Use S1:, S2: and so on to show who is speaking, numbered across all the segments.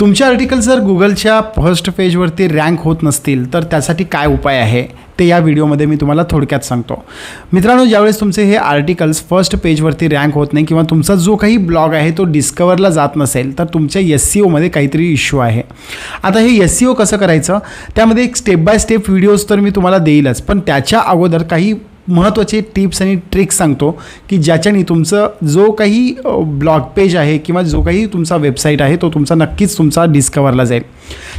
S1: तुमचे आर्टिकल जर गुगलच्या फर्स्ट पेजवरती रँक होत नसतील तर त्यासाठी काय उपाय आहे? ते या व्हिडिओमध्ये मी तुम्हाला थोडक्यात सांगतो. मित्रांनो ज्यावेळेस तुमचे हे आर्टिकल्स फर्स्ट पेजवरती रँक होत नाही किंवा तुमचा जो काही ब्लॉग आहे तो डिस्कवरला जात नसेल तर तुमच्या एस सी ओमध्ये काहीतरी इश्यू आहे. आता हे एस सी ओ कसं करायचं? त्यामध्ये एक स्टेप बाय स्टेप व्हिडिओज तर मी तुम्हाला देईलच पण त्याच्या अगोदर काही महत्त्वाचे टिप्स आणि ट्रिक्स सांगतो की ज्याच्याने तुमचं जो काही ब्लॉग पेज आहे किंवा जो काही तुमचा वेबसाईट आहे तो तुमचा नक्कीच तुमचा डिस्कवरला जाईल.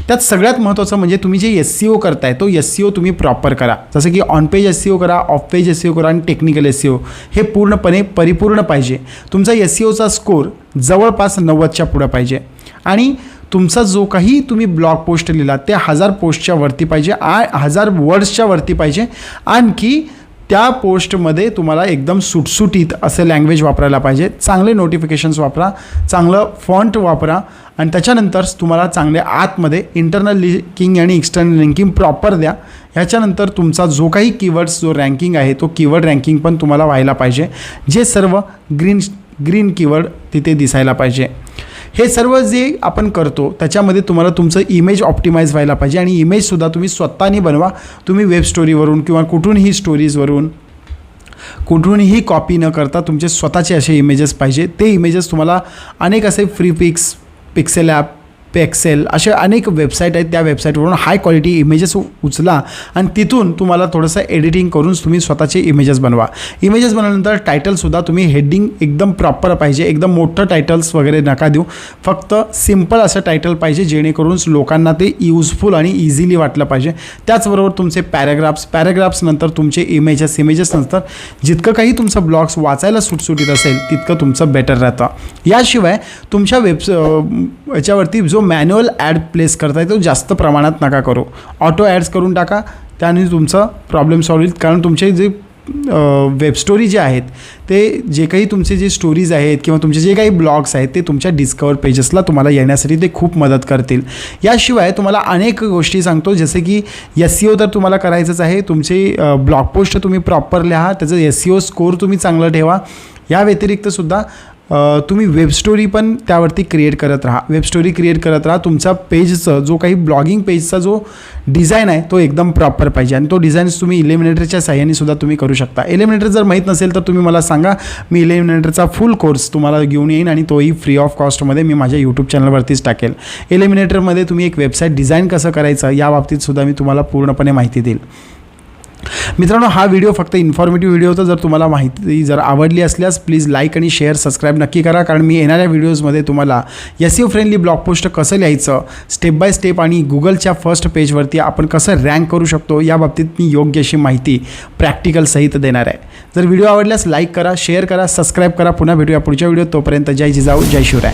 S1: त्यात सगळ्यात महत्त्वाचं म्हणजे तुम्ही जे एस सी ओ करताय तो एस सी ओ तुम्ही प्रॉपर करा. जसं की on page S C O करा off page S C O करा आणि टेक्निकल एस सी ओ हे पूर्णपणे परिपूर्ण पाहिजे. तुमचा एस सी ओचा स्कोर जवळपास नव्वदच्या पुढं पाहिजे. आणि तुमचा जो काही तुम्ही ब्लॉग पोस्ट लिहिला ते हजार पोस्टच्या वरती पाहिजे आ हजार वर्ड्सच्या वरती पाहिजे. आणखी त्या पोस्टमध्ये तुम्हाला एकदम सुटसुटीत असे लँग्वेज वापरायला पाहिजे. चांगले नोटिफिकेशन्स वापरा चांगलं फॉन्ट वापरा आणि त्याच्यानंतर तुम्हाला चांगले आतमध्ये इंटरनल लिंकिंग आणि एक्सटर्नल लिंकिंग प्रॉपर द्या. ह्याच्यानंतर तुमचा जो काही कीवर्ड्स जो रँकिंग आहे तो कीवर्ड रँकिंग पण तुम्हाला व्हायला पाहिजे. जे सर्व ग्रीन ग्रीन कीवर्ड तिथे दिसायला पाहिजे. हे सर्व जे आपण करतो त्याच्यामध्ये तुम्हाला तुमचं इमेज ऑप्टिमाइज व्हायला पाहिजे आणि इमेजसुद्धा तुम्ही स्वतःनी बनवा. तुम्ही वेब स्टोरीवरून किंवा कुठूनही स्टोरीजवरून कुठूनही कॉपी न करता तुमचे स्वतःचे असे इमेजेस पाहिजे. ते इमेजेस तुम्हाला अनेक असे free pics pixel app Pexel असे अनेक वेबसाईट आहेत. त्या वेबसाईटवरून हाय क्वालिटी इमेजेस उचला आणि तिथून तुम्हाला थोडंसं एडिटिंग करून तुम्ही स्वतःचे इमेजेस बनवा. इमेजेस बनवल्यानंतर टायटलसुद्धा तुम्ही हेडिंग एकदम प्रॉपर पाहिजे. एकदम मोठं टायटल्स वगैरे नका देऊ. फक्त सिंपल असं टायटल पाहिजे जेणेकरून लोकांना ते यूजफुल आणि इझिली वाटलं पाहिजे. त्याचबरोबर तुमचे पॅराग्राफ्स पॅराग्राफ्स नंतर तुमचे इमेजेस इमेजेस नंतर जितकं काही तुमचं ब्लॉग्स वाचायला सुटसुटीत असेल तितकं तुमचं बेटर राहतं. याशिवाय तुमच्या वेबस याच्यावरती जो मॅन्युअल ॲड प्लेस करताय तो जास्त प्रमाणात नका करू. ऑटो ॲड्स करून टाका त्याने तुमचं प्रॉब्लेम सॉल्व होईल. कारण तुमचे जे वेब स्टोरी जे आहेत ते जे काही तुमचे जे स्टोरीज आहेत किंवा तुमचे जे काही ब्लॉग्स आहेत ते तुमच्या डिस्कवर पेजेसला तुम्हाला येण्यासाठी ते खूप मदत करतील. याशिवाय तुम्हाला अनेक गोष्टी सांगतो जसे की एस सी ओ तर तुम्हाला करायचंच आहे. तुमचे ब्लॉग पोस्ट तुम्ही प्रॉपर लिहा त्याचं एस सी ओ स्कोर तुम्ही चांगलं ठेवा. या व्यतिरिक्तसुद्धा तुम्ही वेब स्टोरी पण त्यावरती क्रिएट करत राहा. वेब स्टोरी क्रिएट करत राहा. तुमचा पेजचं जो काही ब्लॉगिंग पेजचा जो डिझाईन आहे तो एकदम प्रॉपर पाहिजे. आणि तो डिझाईन तुम्ही इलिमिनेटरच्या साह्याने सुद्धा तुम्ही करू शकता. एलिमिनेटर जर माहीत नसेल तर तुम्ही मला सांगा. मी इलिमिनेटरचा फुल कोर्स तुम्हाला घेऊन येईन आणि तोही फ्री ऑफ कॉस्टमध्ये मी माझ्या यूट्यूब चॅनलवरतीच टाकेल. एलिमिनेटरमध्ये तुम्ही एक वेबसाईट डिझाईन कसं करायचं या बाबतीत सुद्धा मी तुम्हाला पूर्णपणे माहिती देईल. मित्रांनो हा व्हिडिओ फक्त इन्फॉर्मेटिव्ह व्हिडिओ होता. जर तुम्हाला माहिती जर आवडली असल्यास प्लीज लाईक आणि शेअर सबस्क्राईब नक्की करा. कारण मी येणाऱ्या व्हिडिओजमध्ये तुम्हाला S U friendly blog post कसं लिहायचं स्टेप बाय स्टेप आणि गुगलच्या फर्स्ट पेजवरती आपण कसं रँक करू शकतो या बाबतीत मी योग्य अशी माहिती प्रॅक्टिकल सहित देणार आहे. जर व्हिडिओ आवडल्यास लाईक करा शेअर करा सबस्क्राईब करा. पुन्हा भेटूया पुढच्या व्हिडिओ तोपर्यंत. जय जिजाऊ जय शिवराय.